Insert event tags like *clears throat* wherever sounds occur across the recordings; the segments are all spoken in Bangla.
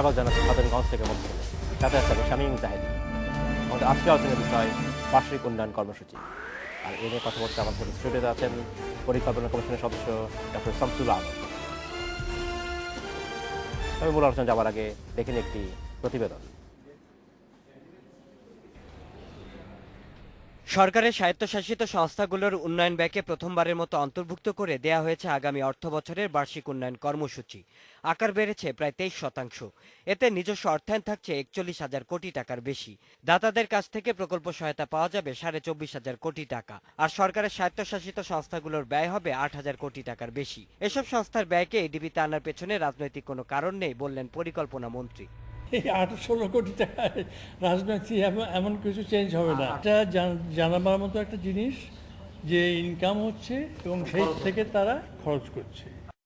স্বাগত জানাচ্ছি সাধারণগঞ্জ থেকে মধ্যে সাথে আছে আমি শামীম জাহেদ। আমাদের আজকে আলোচনার বিষয় বার্ষিক উন্নয়ন কর্মসূচি। আর এ নিয়ে কথা বলতে আমাদের স্টুডিওতে আছেন পরিকল্পনা কমিশনের সদস্য ডক্টর শামসুল আলম। আমি মূল আলোচনা যাওয়ার আগে দেখেন একটি প্রতিবেদন। সরকারের স্বায়ত্তশাসিত সংস্থাগুলোর উন্নয়ন ব্যয়কে প্রথমবারের মতো অন্তর্ভুক্ত করে দেয়া হয়েছে আগামী অর্থ বছরের বার্ষিক উন্নয়ন কর্মসূচি। আকার বেড়েছে প্রায় তেইশ শতাংশ। এতে নিজস্ব অর্থায়ন থাকছে একচল্লিশ হাজার কোটি টাকার বেশি। দাতাদের কাছ থেকে প্রকল্প সহায়তা পাওয়া যাবে সাড়ে চব্বিশ হাজার কোটি টাকা। আর সরকারের স্বায়ত্তশাসিত সংস্থাগুলোর ব্যয় হবে আট হাজার কোটি টাকার বেশি। এসব সংস্থার ব্যয়কে এডিবিতে আনার পেছনে রাজনৈতিক কোনো কারণ নেই বললেন পরিকল্পনা মন্ত্রী। এই আট ষোলো কোটি টাকায় রাজনীতি এমন এমন কিছু চেঞ্জ হবে না। এটা জান- জানাবার মতো একটা জিনিস যে ইনকাম হচ্ছে এবং সেই থেকে তারা খরচ করছে।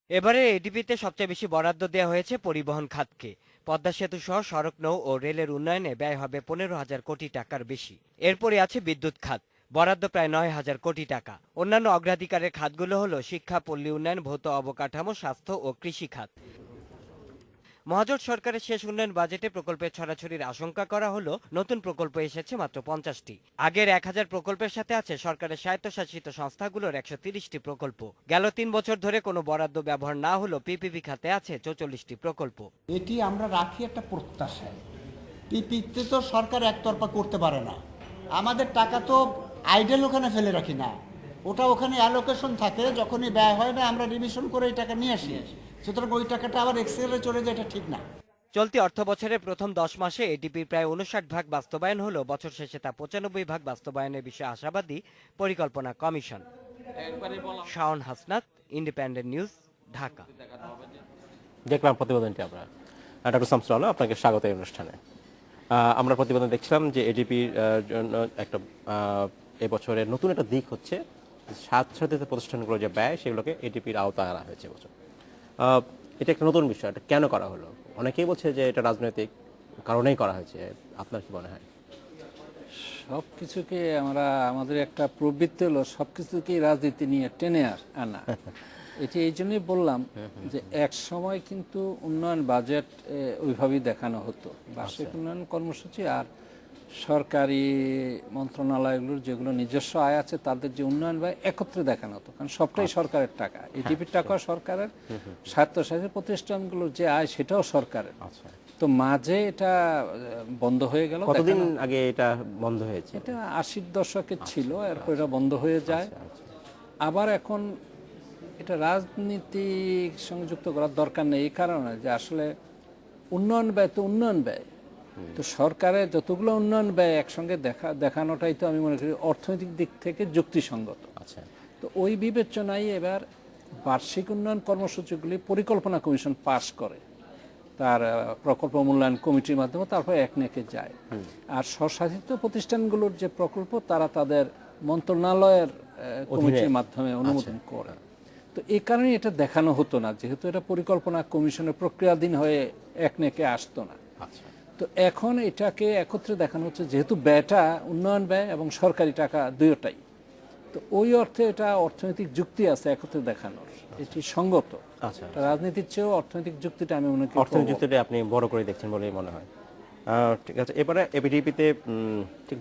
এবারে এডিপিতে সবচেয়ে বেশি বরাদ্দ দেওয়া হয়েছে পরিবহন খাতকে। পদ্মা সেতু সহ সড়ক নৌ ও রেলের উন্নয়নে ব্যয় হবে পনেরো হাজার কোটি টাকার বেশি। এরপরে আছে বিদ্যুৎ খাত। বরাদ্দ প্রায় নয় হাজার কোটি টাকা। অন্যান্য অগ্রাধিকারের খাতগুলো হলো শিক্ষা পল্লী উন্নয়ন ভৌত অবকাঠামো স্বাস্থ্য ও কৃষি খাত। মহাজোট সরকারের শেষ উন্নয়ন বাজেটে প্রকল্পের ছড়াছড়ির আশঙ্কা করা হলো, নতুন প্রকল্প এসেছে মাত্র পঞ্চাশটি। আগের এক হাজার প্রকল্পের সাথে আছে সরকারের স্বায়ত্তশাসিত সংস্থাগুলোর একশো তিরিশটি প্রকল্প। গেল তিন বছর ধরে কোনো বরাদ্দ ব্যবহার না হলো পিপিপি খাতে আছে চৌচল্লিশটি প্রকল্প। এটি আমরা রাখি একটা প্রত্যাশায়। পিপিতে তো সরকার একতরফা করতে পারে না। আমাদের টাকা তো আইডেল ওখানে ফেলে রাখি না। ওটা ওখানে অ্যালোকেশন থাকে, যখনই ব্যয় হয় না, আমরা রিভিশন করে এই টাকা নিয়ে আসি। সুতরাং ওই টাকাটা আবার এক্সেলে চলে যায় এটা ঠিক না। চলতি অর্থ বছরের প্রথম দশ মাসে এডিপির প্রায় উনষাট ভাগ বাস্তবায়ন হলো বছর শেষে তা পঁচানব্বই ভাগ বাস্তবায়নের বিষয়ে আশাবাদী পরিকল্পনা commission. Shaon Hasnat Independent News Dhaka. দেখলাম প্রতিবেদনটি আমরা ডক্টর শামসুল আলম আপনাকে স্বাগত এই অনুষ্ঠানে। আমরা প্রতিবেদন দেখছিলাম যে এডিপির জন্য একটা এবছরের নতুন একটা দিক হচ্ছে স্বায়ত্তশাসিত প্রতিষ্ঠানগুলো যে ব্যয় সেগুলোকে এডিপির আওতায় আনা হয়েছে এবছর। এটা একটা নতুন বিষয় এটা কেন করা হলো? অনেকেই বলছে যে এটা রাজনৈতিক কারণেই করা হয়েছে আপনার কি মনে হয়? সব কিছুকে আমরা আমাদের একটা প্রবৃত্তি হলো সব কিছুকেই রাজনীতি নিয়ে টেনে আনা *laughs* এটি এই জন্যই বললাম যে এক সময় কিন্তু উন্নয়ন বাজেট ওইভাবেই দেখানো হতো। বার্ষিক উন্নয়ন কর্মসূচি আর সরকারি মন্ত্রণালয়গুলোর যেগুলো নিজস্ব আয় আছে তাদের যে উন্নয়ন ব্যয় একত্রে দেখানো হতো। কারণ সবটাই সরকারের টাকা। এটিপির টাকা সরকারের স্বায়ত্তশাসিত প্রতিষ্ঠানগুলোর যে আয় সেটাও সরকারের। আচ্ছা। তো মাঝে এটা বন্ধ হয়ে গেল কতদিন আগে এটা বন্ধ হয়েছে? এটা আশির দশকে ছিল এরপর এটা বন্ধ হয়ে যায়। আবার এখন এটা রাজনীতির সঙ্গে যুক্ত করার দরকার নেই এই কারণে যে আসলে উন্নয়ন ব্যয় তো উন্নয়ন ব্যয়। তো সরকারের যতগুলো উন্নয়ন ব্যয় একসঙ্গে দেখা দেখানোটাই তো আমি মনে করি অর্থনৈতিক দিক থেকে যুক্তিসঙ্গত। আচ্ছা। তো ওই বিবেচনায় এবার বার্ষিক উন্নয়ন কর্মসূচিগুলি পরিকল্পনা কমিশন পাশ করে। তার প্রকল্প মূল্যায়ন কমিটির মাধ্যমে তারপর একনেকে যায়। আর স্বশাসিত প্রতিষ্ঠানগুলোর যে প্রকল্প তারা তাদের মন্ত্রণালয়ের কমিটির মাধ্যমে অনুমোদন করে। তো এই কারণে এটা দেখানো হতো না যেহেতু এটা পরিকল্পনা কমিশনের প্রক্রিয়াধীন হয়ে এক একনেকে আসতো না। আচ্ছা। তো এখন এটাকে একত্রে দেখানো হচ্ছে যেহেতু ব্যয়টা উন্নয়ন ব্যয় এবং সরকারি টাকা দুইটাই। তো ওই অর্থে এটা অর্থনৈতিক যুক্তি আছে একত্রে দেখানোর এটি সঙ্গত। আচ্ছা রাজনীতির চেয়েও অর্থনৈতিক যুক্তিটা আমি মনে করি অর্থনৈতিক যুক্তিটা আপনি বড় করে দেখছেন বলেই মনে হয়। ঠিক আছে এবারে এপিডিপিতে ঠিক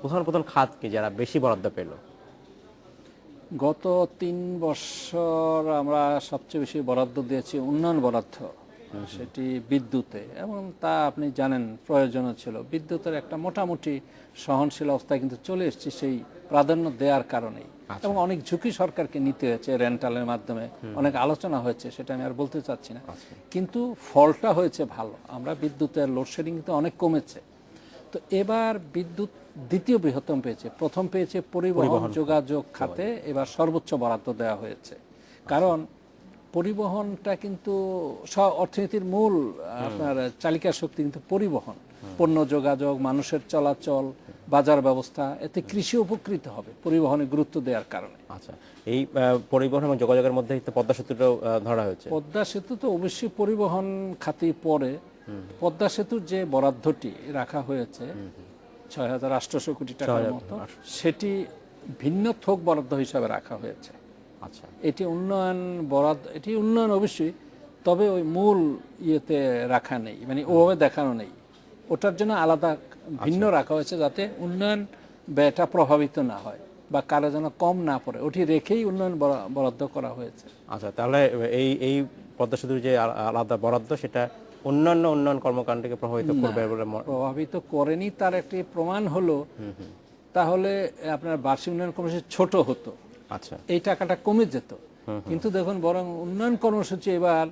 প্রধান প্রধান খাত কি যারা বেশি বরাদ্দ পেল? গত তিন বছর আমরা সবচেয়ে বেশি বরাদ্দ দিয়েছি উন্নয়ন বরাদ্দ। সেটি বিদ্যুতে। এবং তা আপনি জানেন প্রয়োজনও ছিল। বিদ্যুতের একটা মোটামুটি সহনশীল অবস্থায় কিন্তু চলে এসেছি সেই প্রাধান্য দেওয়ার কারণেই। এবং অনেক ঝুঁকি সরকারকে নিতে হয়েছে রেন্টালের মাধ্যমে। অনেক আলোচনা হয়েছে সেটা আমি আর বলতে চাচ্ছি না। কিন্তু ফলটা হয়েছে ভালো। আমরা বিদ্যুতের লোডশেডিং কিন্তু অনেক কমেছে। তো এবার বিদ্যুৎ দ্বিতীয় বৃহত্তম পেয়েছে। প্রথম পেয়েছে পরিবহন যোগাযোগ খাতে এবার সর্বোচ্চ বরাদ্দ দেওয়া হয়েছে। কারণ পরিবহনটা কিন্তু অর্থনীতির মূল আপনার চালিকা শক্তি কিন্তু পরিবহন। পণ্য যোগাযোগ মানুষের চলাচল বাজার ব্যবস্থা এতে কৃষি উপকৃত হবে পরিবহনে গুরুত্ব দেওয়ার কারণে। আচ্ছা এই পরিবহন এবং যোগাযোগের মধ্যে পদ্মা সেতুটাও ধরা হয়েছে। পদ্মা সেতু তো অবশ্যই পরিবহন খাতেই পড়ে। পদ্মা সেতুর যে বরাদ্দটি রাখা হয়েছে ছয় হাজার আটশোশো কোটি টাকার মতো সেটি ভিন্ন থোক বরাদ্দ হিসাবে রাখা হয়েছে। আচ্ছা। এটি উন্নয়ন বরাদ্দ এটি উন্নয়ন অবশ্যই তবে ওই মূল ইয়েতে রাখা নেই মানে ওভাবে দেখানো নেই। ওটার জন্য আলাদা ভিন্ন রাখা হয়েছে যাতে উন্নয়ন ব্যয়টা প্রভাবিত না হয় বা কারও যেন কম না পড়ে। ওটি রেখেই উন্নয়ন বরাদ্দ করা হয়েছে। আচ্ছা তাহলে এই এই পদ্মা সেতুর যে আলাদা বরাদ্দ সেটা অন্যান্য উন্নয়ন কর্মকাণ্ডকে প্রভাবিত করবে বলে প্রভাবিত করেনি তার একটি প্রমাণ হলো তাহলে আপনার বার্ষিক উন্নয়ন কর্মসূচি ছোট হতো। আচ্ছা। এই টাকাটা কমে যেত। কিন্তু দেখুন বরং উন্নয়ন কর্মসূচি এবার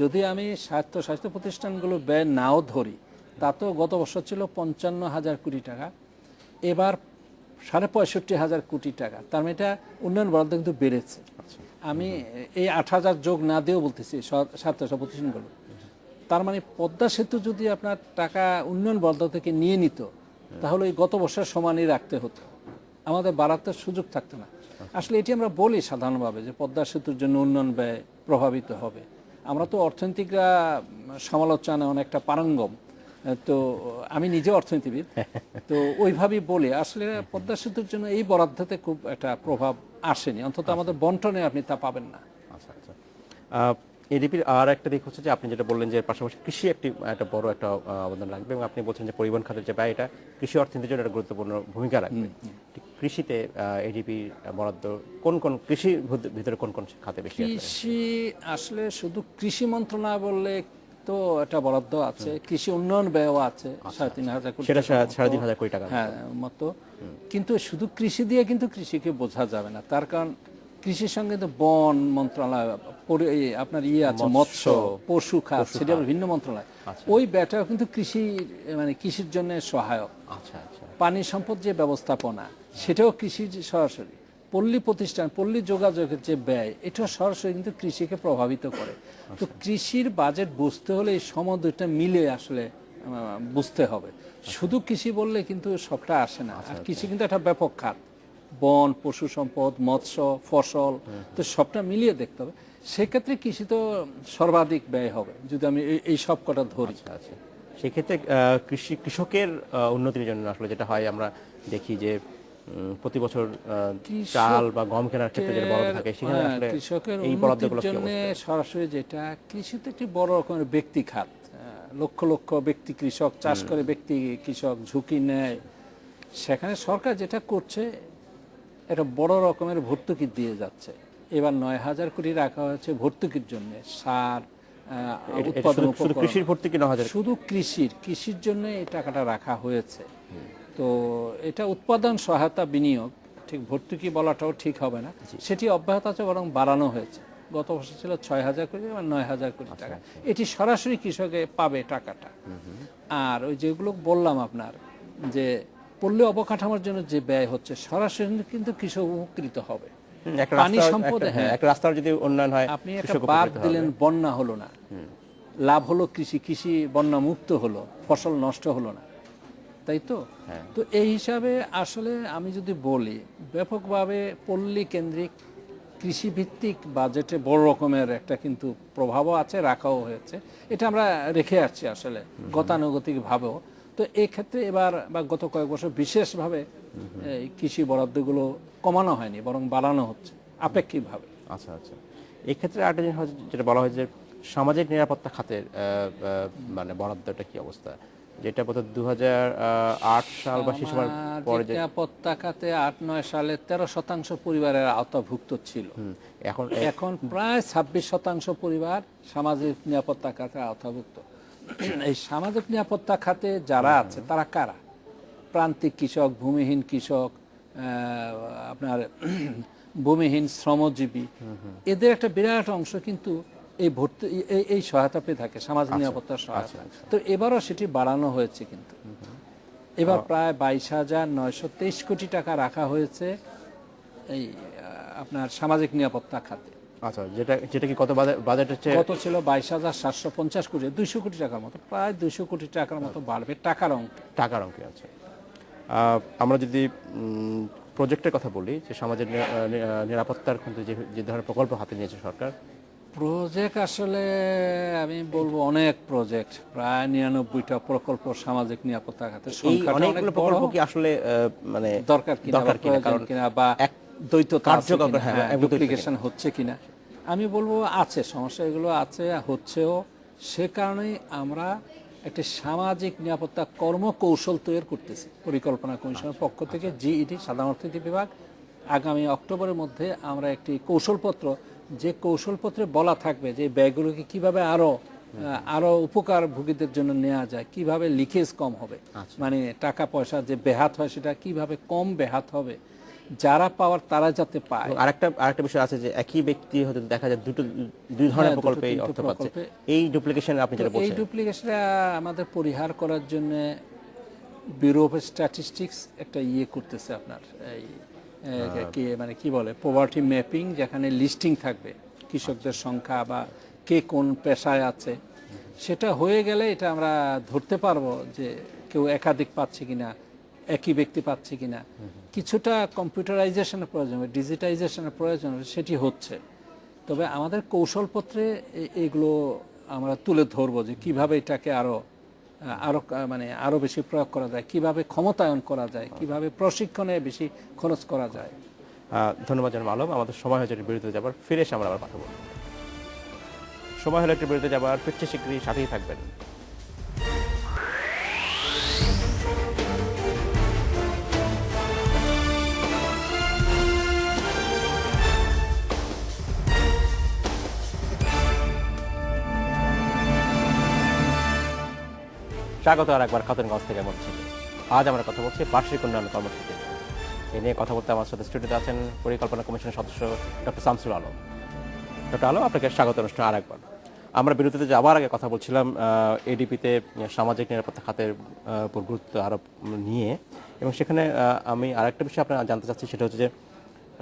যদি আমি স্বাস্থ্য স্বাস্থ্য প্রতিষ্ঠানগুলো ব্যয় নাও ধরি তা তো গত বছর ছিল পঞ্চান্ন হাজার কোটি টাকা। এবার সাড়ে পঁয়ষট্টি হাজার কোটি টাকা। তার মানে এটা উন্নয়ন বরাদ্দ কিন্তু বেড়েছে। আমি এই আট হাজার যোগ না দিয়েও বলতেছি স্বাস্থ্য স্বাস্থ্য প্রতিষ্ঠানগুলো। তার মানে পদ্মা সেতু যদি আপনার টাকা উন্নয়ন বরাদ্দ থেকে নিয়ে নিত তাহলে ওই গত বছর সমানই রাখতে হতো। আমাদের বাড়াতে সুযোগ থাকতো না। আসলে এটি আমরা বলি সাধারণভাবে যে পদ্মা সেতুর জন্য উন্নয়ন ব্যয় প্রভাবিত হবে। আমরা তো অর্থনীতিকরা সমালোচনা অনেকটা পারঙ্গম। তো আমি নিজে অর্থনীতিবিদ। তো ওইভাবেই বলি আসলে পদ্মা সেতুর জন্য এই বরাদ্দতে খুব একটা প্রভাব আসেনি। অন্তত আমাদের বন্টনে আপনি তা পাবেন না। আচ্ছা আচ্ছা। এডিপির আর একটা দিক হচ্ছে যে আপনি যেটা বললেন যে পাশাপাশি কৃষি একটি একটা বড় একটা অবদান রাখবে এবং আপনি বলছেন যে পরিবহন খাতের যে ব্যয় এটা কৃষি অর্থনীতির জন্য একটা গুরুত্বপূর্ণ ভূমিকা রাখবে। ঠিক কৃষিতে এডিপি বরাদ্দ কোন কোন কৃষি ভিতরে কোন কোন খাতে বেশি কৃষি আসলে শুধু কৃষি মন্ত্রণালয় বললে তো একটা বরাদ্দ আছে। কৃষি উন্নয়ন ব্যয়ও আছে সাড়ে তিন হাজার কোটি সেটা সাড়ে- তিন হাজার কোটি টাকা হ্যাঁ মতো। কিন্তু শুধু কৃষি দিয়ে কিন্তু কৃষিকে বোঝা যাবে না। তার কারণ কৃষির সঙ্গে তো বন মন্ত্রণালয় আপনার ইয়ে আছে মৎস্য পশু খাত সেটা ভিন্ন মন্ত্রণালয়। ওই ব্যয়টাও কিন্তু কৃষি মানে কৃষির জন্য সহায়ক। আচ্ছা আচ্ছা। পানি সম্পদ যে ব্যবস্থাপনা সেটাও কৃষি যে সরাসরি। পল্লী প্রতিষ্ঠান পল্লী যোগাযোগের যে ব্যয় এটাও সরাসরি কিন্তু কৃষিকে প্রভাবিত করে। তো কৃষির বাজেট বুঝতে হলে এই সম দুইটা মিলে আসলে বুঝতে হবে। শুধু কৃষি বললে কিন্তু সবটা আসে না। আর কৃষি কিন্তু একটা ব্যাপক খাত। বন পশু সম্পদ মৎস্য ফসল তো সবটা মিলিয়ে দেখতে হবে। সেক্ষেত্রে কৃষি তো সর্বাধিক ব্যয় হবে যদি আমি এই- সব কটা ধরি। আচ্ছা আচ্ছা। সেক্ষেত্রে কৃষি কৃষকের উন্নতির জন্য আসলে যেটা হয় আমরা দেখি যে প্রতি বছর চাল বা গম কেনার ক্ষেত্রে যেটা বরাদ্দ থাকে সেখানে হ্যাঁ, আসলে কৃষকের এই বরাদ্দগুলো জন্য সরাসরি যেটা কৃষিতে একটি বড় রকমের ব্যক্তি খাত। লক্ষ লক্ষ ব্যক্তি কৃষক চাষ করে ব্যক্তি কৃষক ঝুঁকি নেয়। সেখানে সরকার যেটা করছে একটা বড় রকমের ভর্তুকি দিয়ে যাচ্ছে। এবার নয় হাজার কোটি রাখা হয়েছে ভর্তুকির জন্য। সার উৎপাদন কৃষির ভর্তি কি ন হাজার? শুধু কৃষির কৃষির জন্য এই টাকাটা রাখা হয়েছে। তো এটা উৎপাদন সহায়তা বিনিয়োগ ঠিক ভর্তুকি বলাটাও ঠিক হবে না। সেটি অব্যাহত আছে বরং বাড়ানো হয়েছে। গত বছর ছিল ছয় হাজার কোটি এবার নয় হাজার কোটি টাকা। এটি সরাসরি কৃষকে পাবে টাকাটা। আর ওই যেগুলো বললাম আপনার যে পল্লী অবকাঠামোর জন্য যে ব্যয় হচ্ছে সরাসরি কিন্তু কৃষক উপকৃত হবে। পানি হ্যাঁ, হ্যাঁ। রাস্তার যদি উন্নয়ন হয় আপনি একটা বাদ দিলেন বন্যা হলো না। লাভ হলো কৃষি কৃষি বন্যা মুক্ত হলো ফসল নষ্ট হলো না। তাই তো? হ্যাঁ। তো এই হিসাবে আসলে আমি যদি বলি ব্যাপকভাবে পল্লী কেন্দ্রিক কৃষিভিত্তিক বাজেটে বড় রকমের একটা কিন্তু প্রভাবও আছে রাখাও হয়েছে। এটা আমরা রেখে আসছি আসলে গতানুগতিক ভাবেও তো এই ক্ষেত্রে এবার বা গত কয়েক বছর বিশেষভাবে কৃষি বরাদ্দগুলো কমানো হয়নি বরং বাড়ানো হচ্ছে আপেক্ষিকভাবে। আচ্ছা আচ্ছা। এক্ষেত্রে ক্ষেত্রে আরেকটা জিনিস যেটা বলা হয় যে সামাজিক নিরাপত্তা খাতের মানে বরাদ্দটা কি অবস্থা? যেটা বোধহয় দু সাল বা সে সময় পরে নিরাপত্তা খাতে আট নয় সালে তেরো শতাংশ পরিবারের আওতাভুক্ত ছিল। এখন এখন প্রায় ছাব্বিশ শতাংশ পরিবার সামাজিক নিরাপত্তা খাতে আওতাভুক্ত। এই সামাজিক নিরাপত্তা খাতে যারা আছে তারা কারা? প্রান্তিক কৃষক ভূমিহীন কৃষক আপনার *clears throat* ভূমিহীন শ্রমজীবী এদের একটা বিরাট অংশ কিন্তু এই ভর্তি এই- এই সহায়তা পেয়ে থাকে সামাজিক নিরাপত্তার সহায়তা। তো এবারও সেটি বাড়ানো হয়েছে কিন্তু। এবার প্রায় বাইশ হাজার নয়শো তেইশ কোটি টাকা রাখা হয়েছে এই আপনার সামাজিক নিরাপত্তা খাতে। আচ্ছা যেটা যেটা কি কত বাজেট হচ্ছে কত ছিল বাইশ হাজার সাতশো পঞ্চাশ কোটি দুইশো কোটি টাকার মতো প্রায় দুইশো কোটি টাকার মতো বাড়বে টাকার অঙ্ক টাকার অঙ্কে আছে আহ, আমরা যদি প্রজেক্টের কথা বলি যে সমাজের নিরাপত্তার কিন্তু যে যে ধরনের প্রকল্প হাতে নিয়েছে সরকার। প্রজেক্ট আসলে আমি বলব অনেক প্রজেক্ট প্রায় নিরানব্বইটা প্রকল্প সামাজিক নিরাপত্তা খাতে সংখ্যাটা অনেক প্রকল্প কি আসলে মানে দরকার কিনা দরকার কিনা? কারণ কিনা বা এক দ্বৈততা কার্যকর, হ্যাঁ, এক হচ্ছে কিনা? আমি বলব আছে সমস্যা এগুলো আছে হচ্ছেও। সে কারণেই আমরা একটি সামাজিক নিরাপত্তা কর্মকৌশল তৈরি করতেছে। পরিকল্পনা কমিশনের পক্ষ থেকে জিইডি সাধারণ অর্থনীতি বিভাগ। আগামী অক্টোবরের মধ্যে আমরা একটি কৌশলপত্র যে কৌশলপত্রে বলা থাকবে যে ব্যয়গুলোকে কীভাবে আরও আহ, আরও উপকার ভোগীদের জন্য নেওয়া যায় কীভাবে লিকেজ কম হবে মানে টাকা পয়সা যে বেহাত হয় সেটা কীভাবে কম বেহাত হবে যারা পাওয়ার তারা যাতে পায়। আরেকটা আরেকটা বিষয় আছে যে একই ব্যক্তি হয়তো দেখা যায় দুটো দুই ধরনের হ্যাঁ, প্রকল্পে অর্থ পাচ্ছে। এই ডুপ্লিকেশন আপনি যেটা তো এই বলছেন। ডুপ্লিকেশনটা আমাদের পরিহার করার জন্য ব্যুরো অফ স্ট্যাটিস্টিক্স একটা ইয়ে করতেছে আপনার এই কি মানে কি বলে পোভার্টি ম্যাপিং যেখানে লিস্টিং থাকবে কৃষকদের সংখ্যা বা কে কোন পেশায় আছে। সেটা হয়ে গেলে এটা আমরা ধরতে পারব যে কেউ একাধিক পাচ্ছে কিনা। একই ব্যক্তি পাচ্ছে কিনা। কিছুটা কম্পিউটারাইজেশনের প্রয়োজন ডিজিটাইজেশনের প্রয়োজন সেটি হচ্ছে। তবে আমাদের কৌশলপত্রে এগুলো আমরা তুলে ধরবো যে কীভাবে এটাকে আরও আহ, আরও মানে আরও বেশি প্রয়োগ করা যায় কীভাবে ক্ষমতায়ন করা যায় কীভাবে প্রশিক্ষণে বেশি খরচ করা যায়। ধন্যবাদ জানাব আলম। আমাদের সময় হয়েছে বিরতিতে যাবার। ফিরে এসে আমরা আবার বলব। সময় হলো একটি বিরতিতে যাবার। ফিরছে শীঘ্রই সাথেই থাকবেন। স্বাগত আর একবার খাতুনগঞ্জ থেকে মধ্যে আজ আমরা কথা বলছি বার্ষিক উন্নয়ন কর্মসূচি এ নিয়ে কথা বলতে আমার সাথে স্টুডিওতে আছেন পরিকল্পনা কমিশনের সদস্য ডক্টর শামসুল আলম। ডক্টর আলম, আপনাকে স্বাগত অনুষ্ঠান আর একবার আমরা বিরতিতে যাওয়ার আগে কথা বলছিলাম এডিপিতে সামাজিক নিরাপত্তা খাতের উপর গুরুত্ব আরোপ নিয়ে। এবং সেখানে আমি আরেকটা বিষয় আপনার জানতে চাচ্ছি, সেটা হচ্ছে যে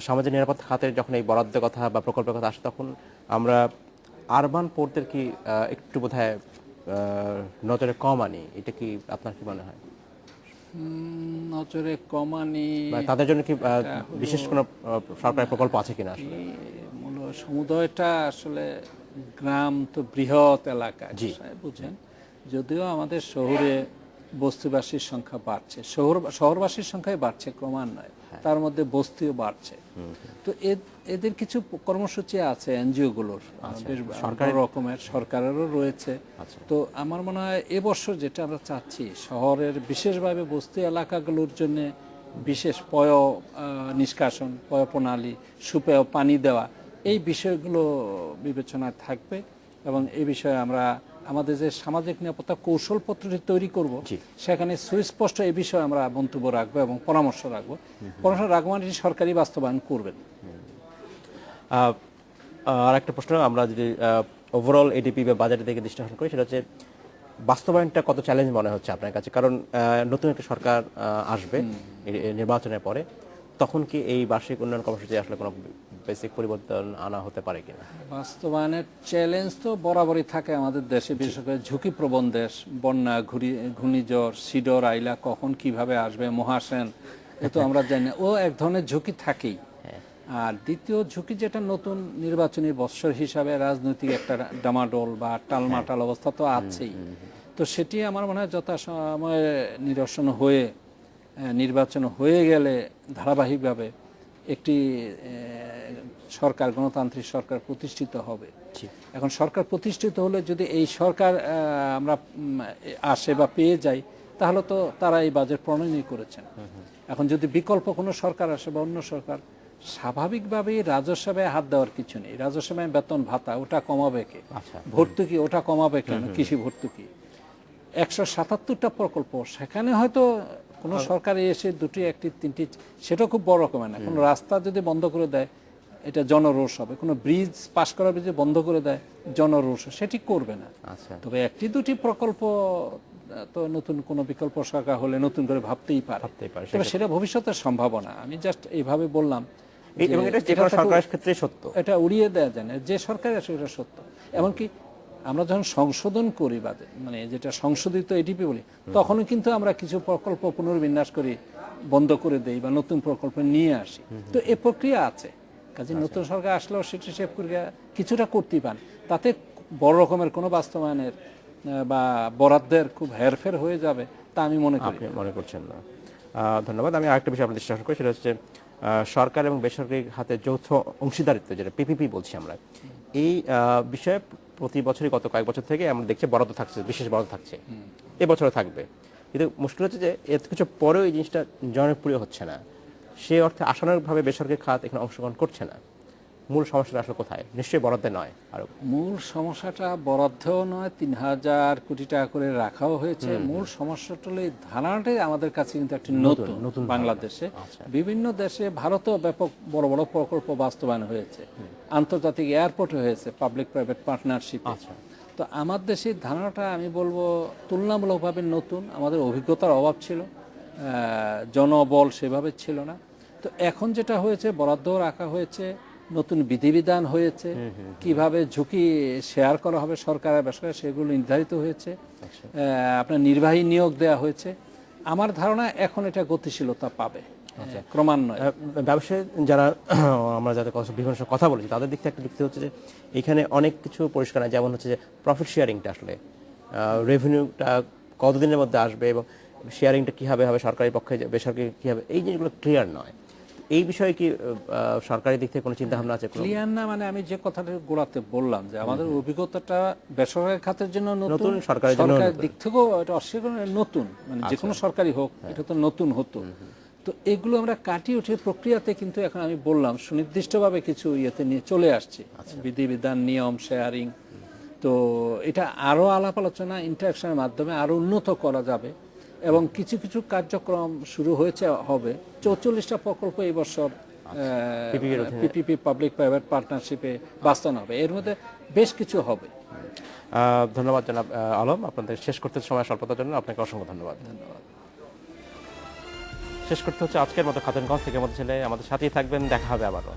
সামাজিক নিরাপত্তা খাতের যখন এই বরাদ্দের কথা বা প্রকল্পের কথা আসে, তখন আমরা আরবান পোর্টদের কি একটু বোধহয় নজরে কম আনি এটা কি আপনার কি মনে হয়? নজরে কমানি বা তাদের জন্য কি বিশেষ কোনো সরকারি প্রকল্প আছে কিনা আসলে? মূল সমুদয়টা আসলে গ্রাম তো বৃহৎ এলাকা। বুঝেন। যদিও আমাদের শহরে বস্তিবাসীর সংখ্যা বাড়ছে। শহর শহরবাসীর সংখ্যাই বাড়ছে ক্রমান্বয়ে। হ্যাঁ। তার মধ্যে বস্তিও বাড়ছে। তো এদের কিছু কর্মসূচি আছে এনজিও গুলোর বেশ রকমের সরকারেরও রয়েছে। আচ্ছা। তো আমার মনে হয় এবছর যেটা আমরা চাচ্ছি শহরের বিশেষভাবে বস্তি এলাকাগুলোর জন্য বিশেষ পয় নিষ্কাশন পয় প্রণালী সুপেয় পানি দেওয়া এই বিষয়গুলো বিবেচনায় থাকবে এবং এই বিষয়ে আমরা আমাদের যে সামাজিক নিরাপত্তা কৌশলপত্রটি তৈরি করব। সেখানে সুস্পষ্ট এই বিষয়ে আমরা মন্তব্য রাখব এবং পরামর্শ রাখব। পরামর্শ রাখব মানে সরকারি বাস্তবায়ন করবেন। আর একটা প্রশ্ন আমরা যদি ওভারঅল এডিপি বা বাজারের দিকে দৃষ্টি আকর্ষণ করি সেটা হচ্ছে বাস্তবায়নটা কত চ্যালেঞ্জ মনে হচ্ছে আপনার কাছে? কারণ নতুন একটা সরকার আসবে নির্বাচনের পরে তখন কি এই বার্ষিক উন্নয়ন কর্মসূচি আসলে কোনো বেসিক পরিবর্তন আনা হতে পারে কিনা? বাস্তবায়নের চ্যালেঞ্জ তো বরাবরই থাকে আমাদের দেশে বিশেষ করে ঝুঁকিপ্রবণ দেশ বন্যা ঘুরি ঘূর্ণিঝড় সিডর আইলা কখন কীভাবে আসবে মহাসেন এ তো আমরা জানি ও এক ধরনের ঝুঁকি থাকেই। আর দ্বিতীয় ঝুঁকি যেটা নতুন নির্বাচনী বৎসর হিসাবে রাজনৈতিক একটা ডামাডোল বা টালমাটাল অবস্থা তো আছেই। তো সেটি আমার মনে হয় যথাসময়ে নিরসন হয়ে নির্বাচন হয়ে গেলে ধারাবাহিকভাবে একটি সরকার গণতান্ত্রিক সরকার প্রতিষ্ঠিত হবে। এখন সরকার প্রতিষ্ঠিত হলে যদি এই সরকার আমরা আসে বা পেয়ে যাই তাহলে তো তারা এই বাজেট প্রণয়নই করেছেন। এখন যদি বিকল্প কোনো সরকার আসে বা অন্য সরকার স্বাভাবিকভাবেই রাজস্ব হাত দেওয়ার কিছু নেই। রাজস্ব ব্যয় বেতন ভাতা ওটা কমাবে কে? আচ্ছা। ভর্তুকি ওটা কমাবে কেন? কৃষি ভর্তুকি। একশো সাতাত্তরটা প্রকল্প সেখানে হয়তো কোনো সরকার এসে দুটি একটি তিনটি সেটা খুব বড় রকমের না। কোনো রাস্তা যদি বন্ধ করে দেয় এটা জনরোষ হবে। কোনো ব্রিজ পাশ করা ব্রিজ বন্ধ করে দেয় জনরোষ সেটি করবে না। আচ্ছা। তবে একটি দুটি প্রকল্প তো নতুন কোনো বিকল্প সরকার হলে নতুন করে ভাবতেই পারে। তবে সেটা ভবিষ্যতের সম্ভাবনা। আমি জাস্ট এইভাবে বললাম এবং সরকারের ক্ষেত্রে সত্য। এটা উড়িয়ে দেওয়া যায় না। যে সরকার আসে এটা সত্য। এমনকি আমরা যখন সংশোধন করি বা মানে যেটা সংশোধিত এডিপি বলি তখনও কিন্তু আমরা কিছু প্রকল্প পুনর্বিন্যাস করি বন্ধ করে দেই বা নতুন প্রকল্প নিয়ে আসি। তো এ প্রক্রিয়া আছে। কাজে নতুন সরকার আসলেও সেটি সে প্রক্রিয়া কিছুটা করতেই পান তাতে বড় রকমের কোনো বাস্তবায়নের বা বরাদ্দের খুব হেরফের হয়ে যাবে তা আমি মনে করি মনে করছেন না। ধন্যবাদ। আমি আরেকটা বিষয় দৃষ্টি আকর্ষণ করি সেটা হচ্ছে সরকার এবং বেসরকারি হাতে যৌথ অংশীদারিত্ব যেটা পিপিপি বলছি আমরা এই বিষয়ে প্রতি বছরই গত কয়েক বছর থেকে আমরা দেখছি বরাদ্দ থাকছে বিশেষ বরাদ্দ থাকছে। এবছরও থাকবে। কিন্তু মুশকিল হচ্ছে যে এত কিছু পরেও এই জিনিসটা জনপ্রিয় হচ্ছে না। সে অর্থে আশানুরূপভাবে বেসরকারি খাত এখানে অংশগ্রহণ করছে না। মূল সমস্যাটা আসলে কোথায়? নিশ্চয়ই বরাদ্দে নয় আর। মূল সমস্যাটা বরাদ্দও নয় তিন হাজার কোটি টাকা করে রাখাও হয়েছে। মূল সমস্যাটা হলো এই ধারণাটাই আমাদের কাছে কিন্তু একটি নতুন নতুন বাংলাদেশে। বিভিন্ন দেশে ভারতেও ব্যাপক বড় বড় প্রকল্প বাস্তবায়ন হয়েছে। আন্তর্জাতিক এয়ারপোর্ট হয়েছে পাবলিক প্রাইভেট পার্টনারশিপ তো আমার দেশের ধারণাটা আমি বলব তুলনামূলকভাবে নতুন। আমাদের অভিজ্ঞতার অভাব ছিল জনবল সেভাবে ছিল না। তো এখন যেটা হয়েছে বরাদ্দ রাখা হয়েছে। নতুন বিধিবিধান হয়েছে কীভাবে ঝুঁকি শেয়ার করা হবে সরকার আর বেসরকারি সেগুলো নির্ধারিত হয়েছে। আপনার নির্বাহী নিয়োগ দেওয়া হয়েছে। আমার ধারণা এখন এটা গতিশীলতা পাবে ক্রমান্বয়ে। আহ, ব্যবসায়ী যারা *clears throat* আমরা যাদের বিভিন্ন সময় কথা বলেছি তাদের দিক থেকে একটা যুক্তি হচ্ছে যে এখানে অনেক কিছু পরিষ্কার যেমন হচ্ছে যে প্রফিট শেয়ারিংটা আসলে। রেভিনিউটা কতদিনের মধ্যে আসবে এবং শেয়ারিংটা কীভাবে হবে সরকারি পক্ষে বেসরকারি কী হবে এই জিনিসগুলো ক্লিয়ার নয়। এই বিষয়ে কি সরকারি দিক থেকে কোনো চিন্তা ভাবনা আছে ক্লিয়ার না মানে আমি যে কথাটা গোড়াতে বললাম যে আমাদের অভিজ্ঞতাটা বেসরকারি খাতের জন্য নতুন। আচ্ছা। দিক থেকেও এটা অস্বীকার নতুন মানে যে কোনো সরকারি হোক হ্যাঁ। এটা তো নতুন হতো তো এগুলো আমরা কাটিয়ে উঠে প্রক্রিয়াতে কিন্তু এখন আমি বললাম সুনির্দিষ্টভাবে কিছু ইয়েতে নিয়ে চলে আসছে আচ্ছা। বিধিবিধান নিয়ম শেয়ারিং তো এটা আরও আলাপ আলোচনা ইন্টারাকশনের মাধ্যমে আরও উন্নত করা যাবে এবং কিছু কিছু কার্যক্রম শুরু হয়েছে হবে। চৌচল্লিশটা প্রকল্প এই বছর। পিপিপি পাবলিক প্রাইভেট পার্টনারশিপে বাস্তবায়ন হবে। এর মধ্যে বেশ কিছু হবে। ধন্যবাদ জনাব আলম। আপনাদের শেষ করতে সময় স্বল্পতার জন্য আপনাকে অসংখ্য ধন্যবাদ। ধন্যবাদ। শেষ করতে হচ্ছে আজকের মতো খাতুনগঞ্জ থেকে আমাদের ছেলে আমাদের সাথেই থাকবেন। দেখা হবে আবারও।